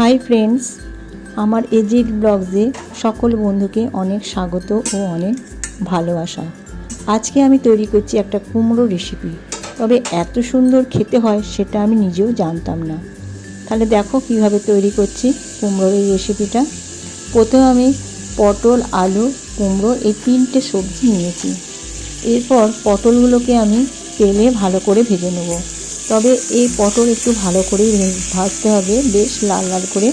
Hi friends আমার এজিট ব্লগসে সকল বন্ধুকে অনেক স্বাগত ও অনেক ভালোবাসা। আজকে আমি তৈরি করছি একটা কুমড়ো রেসিপি তবে এত সুন্দর খেতে হয় সেটা আমি নিজেও জানতাম না। তাহলে দেখো কীভাবে তৈরি করছি কুমড়োর এই রেসিপিটা প্রথমে আমি পটল, আলু, কুমড়ো এই তিনটে সবজি নিয়েছি। এরপর পটলগুলোকে আমি তেলে ভালো করে ভেজে নেব। তবে এই পটল একটু ভালো করেই ভে- ভাজতে হবে, বেশ লাল লাল করে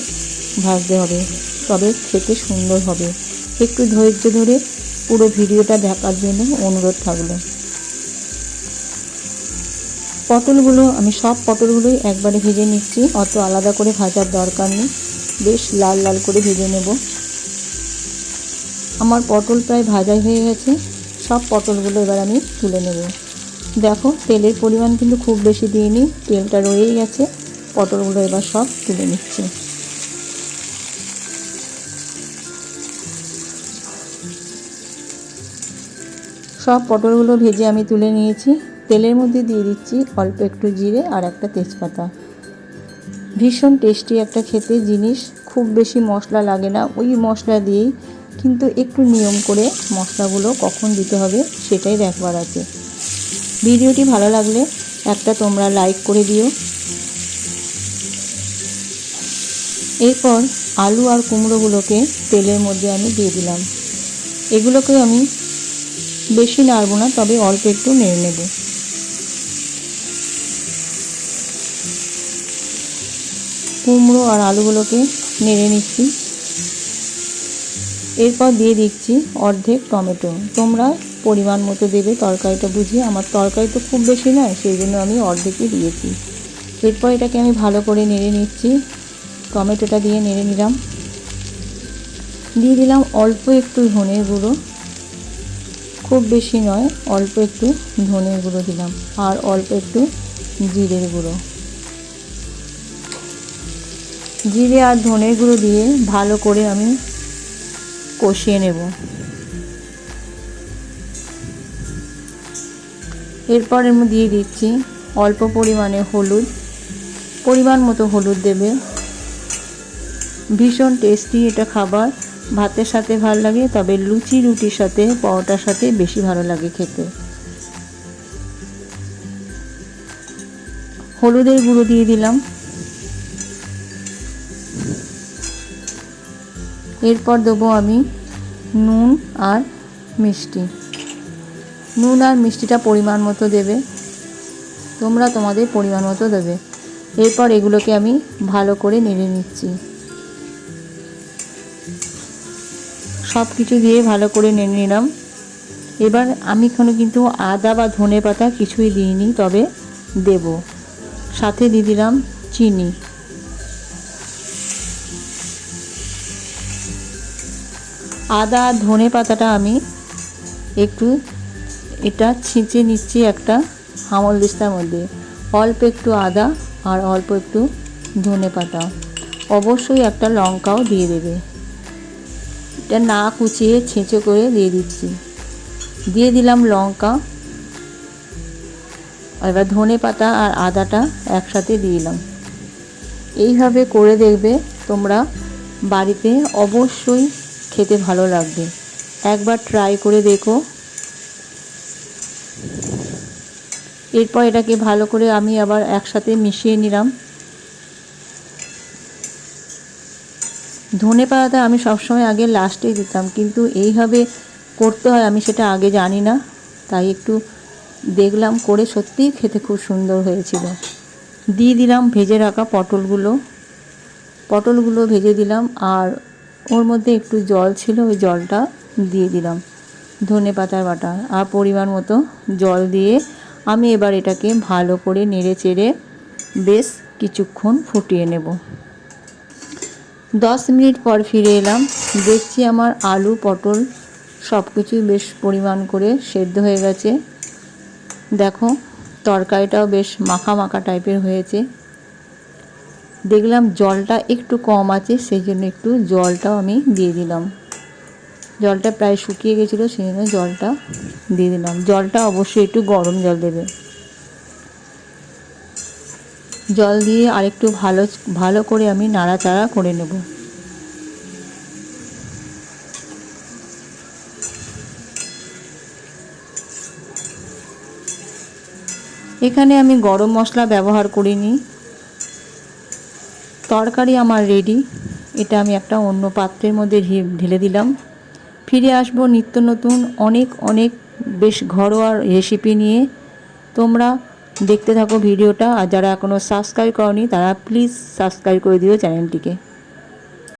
ভাজতে হবে। তবে খেতে সুন্দর হবে। একটু ধৈর্য ধরে পুরো ভিডিওটা দেখার জন্য অনুরোধ থাকল। পটলগুলো, আমি সব পটলগুলোই একবারে ভেজে নিচ্ছি। অত আলাদা করে ভাজার দরকার নেই। বেশ লাল লাল করে ভেজে নেব। আমার পটল প্রায় ভাজাই হয়ে গেছে। সব পটলগুলো এবার আমি তুলে নেব। দেখো, তেলের পরিমাণ কিন্তু খুব বেশি দিইনি, তেলটা রয়েই গেছে। পটলগুলো এবার সব তুলে নিচ্ছি। সব পটলগুলো ভেজে আমি তুলে নিয়েছি। তেলের মধ্যে দিয়ে দিচ্ছি অল্প একটু জিরে আর একটা তেজপাতা। ভীষণ টেস্টি একটা খেতে জিনিস, খুব বেশি মশলা লাগে না, ওই মশলা দিয়েই। কিন্তু একটু নিয়ম করে মশলাগুলো কখন দিতে হবে সেটাই দেখবার আছে। ভিডিওটি ভালো লাগলে একটা তোমরা লাইক করে দিও। এরপর আলু আর কুমড়োগুলোকে তেলের মধ্যে আমি দিয়ে দিলাম। এগুলোকে আমি বেশি নাড়বো না, তবে অল্প একটু নেড়ে নেব। কুমড়ো আর আলুগুলোকে নেড়ে নিচ্ছি। এরপর দিয়ে দিচ্ছি অর্ধেক টমেটো। তোমরা পরিমাণ মতো দেবে তরকারিটা বুঝিয়ে। আমার তরকারি তো খুব বেশি নয়, সেই জন্য আমি অর্ধেকই দিয়েছি। এরপর এটাকে আমি ভালো করে নেড়ে নিচ্ছি। টমেটোটা দিয়ে নেড়ে নিলাম। দিয়ে দিলাম অল্প একটু ধনের গুঁড়ো। খুব বেশি নয়, অল্প একটু ধনের গুঁড়ো দিলাম আর অল্প একটু জিরের গুঁড়ো। জিরে আর ধনের গুঁড়ো দিয়ে ভালো করে আমি কষিয়ে নেব। এরপর এর মধ্যে দিয়ে দিচ্ছি অল্প পরিমাণে হলুদ, পরিমাণ মতো হলুদ দেবে। ভীষণ টেস্টি এটা খাবার। ভাতের সাথে ভালো লাগে, তবে লুচি, রুটির সাথে, পরোটার সাথে বেশি ভালো লাগে খেতে। হলুদের গুঁড়ো দিয়ে দিলাম। এরপর দেবো আমি নুন আর মিষ্টি। নুন আর মিষ্টিটা পরিমাণ মতো দেবে। তোমরা তোমাদের পরিমাণ মতো দেবে। এরপর এগুলোকে আমি ভালো করে নেড়ে নিচ্ছি। সব কিছু দিয়ে ভালো করে নেড়ে নিলাম। এবার আমি এখানে কিন্তু আদা বা ধনে পাতা কিছুই দিইনি, তবে দেব। সাথে দিয়ে দিলাম চিনি। আদা ধনে পাতাটা আমি একটু এটা ছিঁচে নিচ্ছি একটা হামল দিস্তার মধ্যে। অল্প একটু আদা আর অল্প একটু ধনে পাতা। অবশ্যই একটা লঙ্কাও দিয়ে দেবে। এটা না কুচিয়ে ছেঁচে করে দিয়ে দিচ্ছি। দিয়ে দিলাম লঙ্কা। এবার ধনে পাতা আর আদাটা একসাথে দিলাম। এইভাবে করে দেখবে তোমরা বাড়িতে অবশ্যই খেতে ভালো লাগবে। একবার ট্রাই করে দেখো। এরপর এটাকে ভালো করে আমি আবার একসাথে মিশিয়ে নিলাম। ধনে পাতাটা আমি সবসময় আগে লাস্টেই দিতাম, কিন্তু এইভাবে করতে হয় আমি সেটা আগে জানি না, তাই একটু দেখলাম করে সত্যিই খেতে খুব সুন্দর হয়েছিল। দিয়ে দিলাম ভেজে রাখা পটলগুলো। পটলগুলো ভেজে দিলাম আর ওর মধ্যে একটু জল ছিল, ওই জলটা দিয়ে দিলাম। ধনে পাতার বাটা আর পরিমাণ মতো জল দিয়ে আমি এবার এটাকে ভালো করে নেড়ে চেড়ে বেশ কিছুক্ষণ ফুটিয়ে নেব। দশ মিনিট পর ফিরে এলাম। দেখছি আমার আলু, পটল সব কিছুই বেশ পরিমাণ করে সেদ্ধ হয়ে গেছে। দেখো, তরকারিটাও বেশ মাখা মাখা টাইপের হয়েছে। দেখলাম জলটা একটু কম আছে, সেই জন্য একটু জলটাও আমি দিয়ে দিলাম। জলটা প্রায় শুকিয়ে গেছিল সেই জন্য জলটা দিয়ে দিলাম। জলটা অবশ্যই একটু গরম জল দেবে। জল দিয়ে আরেকটু ভালো ভালো করে আমি নাড়াচাড়া করে নেব। এখানে আমি গরম মশলা ব্যবহার করিনি। তরকারি আমার রেডি এটা আমি একটা অন্য পাত্রের মধ্যে ঢেলে দিলাম। ফিরে আসব নিত্য নতুন অনেক অনেক বেশ ঘরোয়া রেসিপি নিয়ে। তোমরা দেখতে থাকো ভিডিওটা, আর যারা এখনও সাবস্ক্রাইব করনি, তারা প্লিজ সাবস্ক্রাইব করে দিও চ্যানেলটিকে।